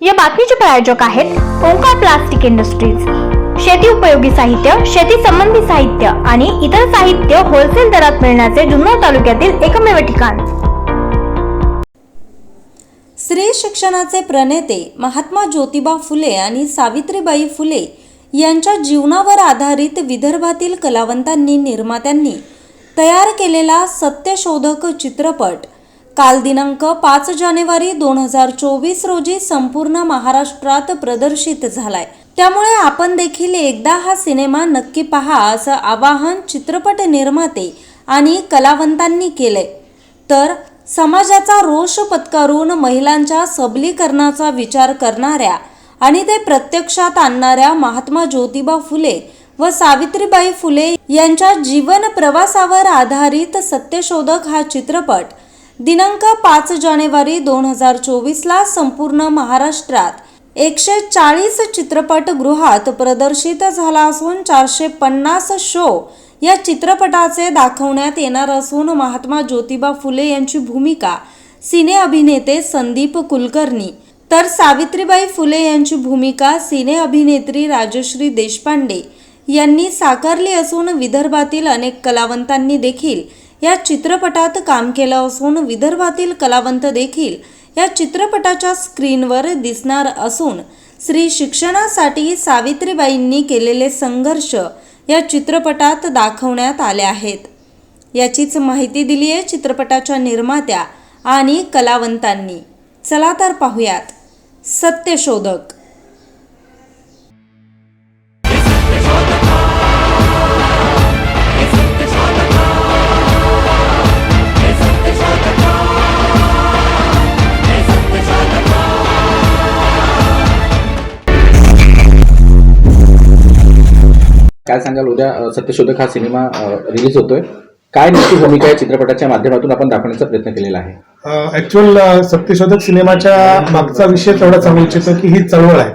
या बातमीचे प्रायोजक आहेत ओंकार प्लास्टिक इंडस्ट्रीज. शेती उपयोगी साहित्य शेती संबंधी साहित्य आणि इतर साहित्य होलसेल दरात मिळण्याचे जुन्नर तालुक्यातील एकमेव ठिकाण. स्त्री शिक्षणाचे प्रणेते महात्मा ज्योतिबा फुले आणि सावित्रीबाई फुले यांच्या जीवनावर आधारित विदर्भातील कलावंतांनी निर्मात्यांनी तयार केलेला सत्यशोधक चित्रपट काल दिनांक पाच जानेवारी दोन हजार चोवीस रोजी संपूर्ण महाराष्ट्रात प्रदर्शित झालाय. त्यामुळे आपण देखील एकदा हा सिनेमा नक्की पहा असं आवाहन चित्रपट निर्माते आणि कलावंतांनी केलंय. तर समाजाचा रोष पत्करून महिलांच्या सबलीकरणाचा विचार करणाऱ्या आणि ते प्रत्यक्षात आणणाऱ्या महात्मा ज्योतिबा फुले व सावित्रीबाई फुले यांच्या जीवन प्रवासावर आधारित सत्यशोधक हा चित्रपट दिनांक पाच जानेवारी दोन हजार चोवीसला संपूर्ण महाराष्ट्रात एकशे चाळीस चित्रपटगृहात प्रदर्शित झाला असून चारशे पन्नास शो या चित्रपटाचे दाखवण्यात येणार असून महात्मा ज्योतिबा फुले यांची भूमिका सिने अभिनेते संदीप कुलकर्णी तर सावित्रीबाई फुले यांची भूमिका सिने अभिनेत्री राजश्री देशपांडे यांनी साकारली असून विदर्भातील अनेक कलावंतांनी देखील या चित्रपटात काम केलं असून विदर्भातील कलावंत देखील या चित्रपटाच्या स्क्रीनवर दिसणार असून स्त्री शिक्षणासाठी सावित्रीबाईंनी केलेले संघर्ष या चित्रपटात दाखवण्यात आले आहेत. याचीच माहिती दिली आहे चित्रपटाच्या निर्मात्या आणि कलावंतांनी. चला तर पाहूयात. सत्यशोधक. काय सांगाल? उद्या सत्यशोधक हा सिनेमा रिलीज होतोय. काय नक्की भूमिका या चित्रपटाच्या माध्यमातून आपण दाखवण्याचा प्रयत्न केलेला आहे? ऍक्च्युअल सत्यशोधक सिनेमाच्या मागचा विषय तेवढा सांगू इच्छितो की ही चळवळ आहे.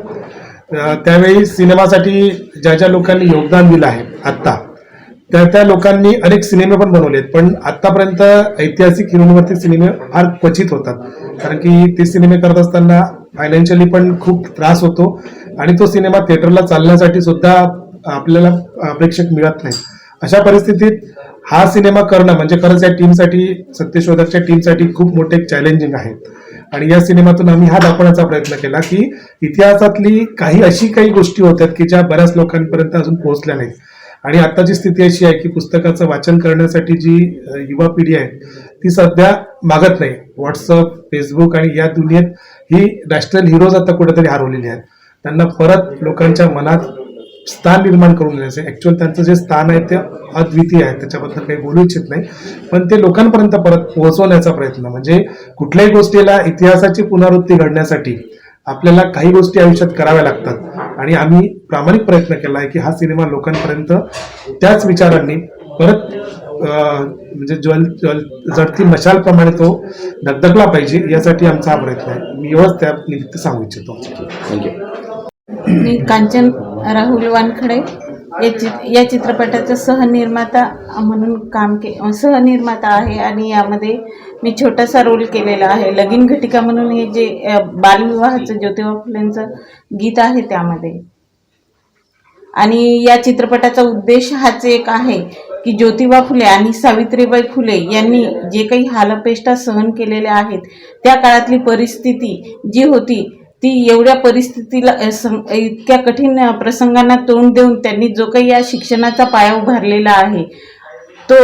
त्यावेळी सिनेमासाठी ज्या ज्या लोकांनी योगदान दिलं आहे आत्ता त्या त्या लोकांनी अनेक सिनेमे पण बनवलेत. पण आतापर्यंत ऐतिहासिक हिरोईनवरती सिनेमे फार क्वचित होतात. कारण की ते सिनेमे करत असताना फायनान्शियली पण खूप त्रास होतो. आणि तो सिनेमा थिएटरला चालण्यासाठी सुद्धा आपल्याला प्रेक्षक मिळत नाही. अशा परिस्थितीत हा सिनेमा करणं म्हणजे खरंच या टीमसाठी सत्यशोधकच्या टीमसाठी खूप मोठे चॅलेंजिंग आहे. आणि या सिनेमातून आम्ही हा दाखवण्याचा प्रयत्न केला की इतिहासातली काही अशी काही गोष्टी होत्यात की ज्या बऱ्याच लोकांपर्यंत अजून पोहोचल्या नाहीत. आणि आत्ताची स्थिती अशी आहे की पुस्तकाचं वाचन करण्यासाठी जी युवा पिढी आहे ती सध्या मागत नाही. व्हॉट्सअप फेसबुक आणि या दुनियेत ही नॅशनल हिरोज आता कुठेतरी हरवलेली आहेत. त्यांना परत लोकांच्या मनात स्थान निर्माण करून देण्याचे. ऍक्च्युअल त्यांचं जे स्थान आहे ते अद्वितीय आहे त्याच्याबद्दल काही बोलू इच्छित नाही. पण ते लोकांपर्यंत परत पोहोचवण्याचा प्रयत्न. म्हणजे कुठल्याही गोष्टीला इतिहासाची पुनरावृत्ती घडण्यासाठी आपल्याला काही गोष्टी आयुष्यात कराव्या लागतात. आणि आम्ही प्रामाणिक प्रयत्न केला आहे की हा सिनेमा लोकांपर्यंत त्याच विचारांनी परत म्हणजे ज्वल ज्वल जडती मशालप्रमाणे तो धगधगला पाहिजे यासाठी आमचा हा प्रयत्न आहे. मी एवढंच त्या निमित्त सांगू इच्छितो. थँक्यू मी कांचन राहुल वानखडे या चित या चित्रपटाचा सहनिर्माता म्हणून काम के सहनिर्माता आहे आणि यामध्ये मी छोटासा रोल केलेला आहे. लगीन घटिका म्हणून हे जे बालविवाहाचं ज्योतिबा फुलेंचं गीत आहे त्यामध्ये. आणि या चित्रपटाचा उद्देश हाच एक आहे की ज्योतिबा फुले आणि सावित्रीबाई फुले यांनी जे काही हालपेष्टा सहन केलेल्या आहेत त्या काळातली परिस्थिती जी होती ती एवढ्या परिस्थितीला इतक्या कठीण प्रसंगांना तोंड देऊन त्यांनी जो काही या शिक्षणाचा पाया उभारलेला आहे तो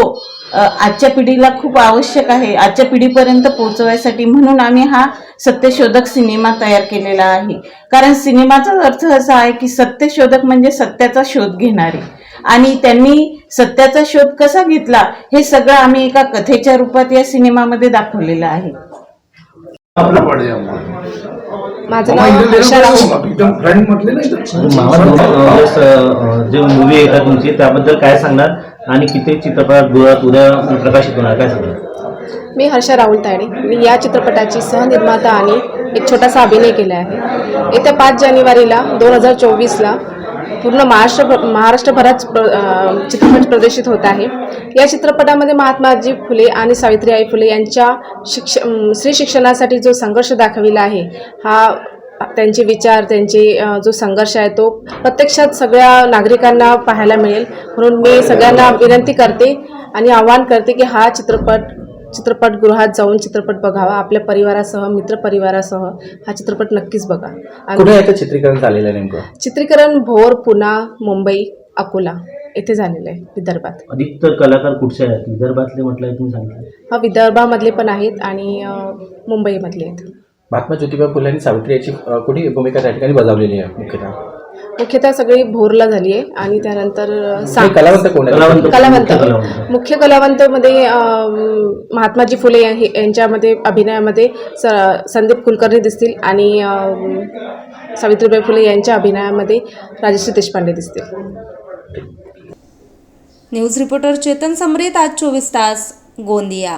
आजच्या पिढीला खूप आवश्यक आहे. आजच्या पिढीपर्यंत पोहोचवायसाठी म्हणून आम्ही हा सत्यशोधक सिनेमा तयार केलेला आहे. कारण सिनेमाचा अर्थ असा आहे की सत्यशोधक म्हणजे सत्याचा शोध घेणारे. आणि त्यांनी सत्याचा शोध कसा घेतला हे सगळं आम्ही एका कथेच्या रूपात या सिनेमामध्ये दाखवलेलं आहे. माझं नाव हर्षा राहुल महाराष्ट्र जे मूवी येतात तुमची त्याबद्दल काय सांगणार? आणि किती चित्रपटात उद्या प्रकाशित होणार काय सांगणार? मी हर्षा राहुल तायडे. मी या चित्रपटाची सहनिर्माता आणि एक छोटासा अभिनय केला आहे. येत्या पाच जानेवारीला दोन हजार चोवीसला पूर्ण महाराष्ट्र महाराष्ट्रभरात प्र- चित्रपट प्रदर्शित होत आहे. या चित्रपटामध्ये महात्माजी फुले आणि सावित्रीबाई फुले यांच्या शिक्ष स्त्री शिक्षणासाठी जो संघर्ष दाखविला आहे हा त्यांचे विचार त्यांचे जो संघर्ष आहे तो प्रत्यक्षात सगळ्या नागरिकांना पाहायला मिळेल. म्हणून मी सगळ्यांना विनंती करते आणि आवाहन करते की हा चित्रपट चित्रपटगृहात जाऊन चित्रपट बघावा आपल्या परिवारासह मित्रपरिवारासह हा चित्रपट नक्कीच बघा. आणि कुठे याचं चित्रीकरण झालेलं आहे नेमकं? चित्रीकरण भोर पुणा मुंबई अकोला येथे झालेलं आहे विदर्भात. अधिकतर कलाकार कुठचे आहेत? विदर्भातले म्हटलं तुम्ही सांगितलं. हा विदर्भामधले पण आहेत आणि अ, मुंबईमधले आहेत. महात्मा ज्योतिबा फुले आणि सावित्री याची अ, कुठे भूमिका त्या ठिकाणी बजावलेली आहे मुख्यतः? मुख्यतः सगळी भोरला झाली आहे आणि त्यानंतर हे कलावंत कोण आहेत? कलावंत. कलावंत. मुख्य कलावंत. मुख्य कलावंतमध्ये महात्माजी फुले हे- यांच्यामध्ये अभिनयामध्ये स संदीप कुलकर्णी दिसतील आणि सावित्रीबाई फुले यांच्या अभिनयामध्ये राजश्री देशपांडे दिसतील. न्यूज रिपोर्टर चेतन समरीत आज चोवीस तास गोंदिया.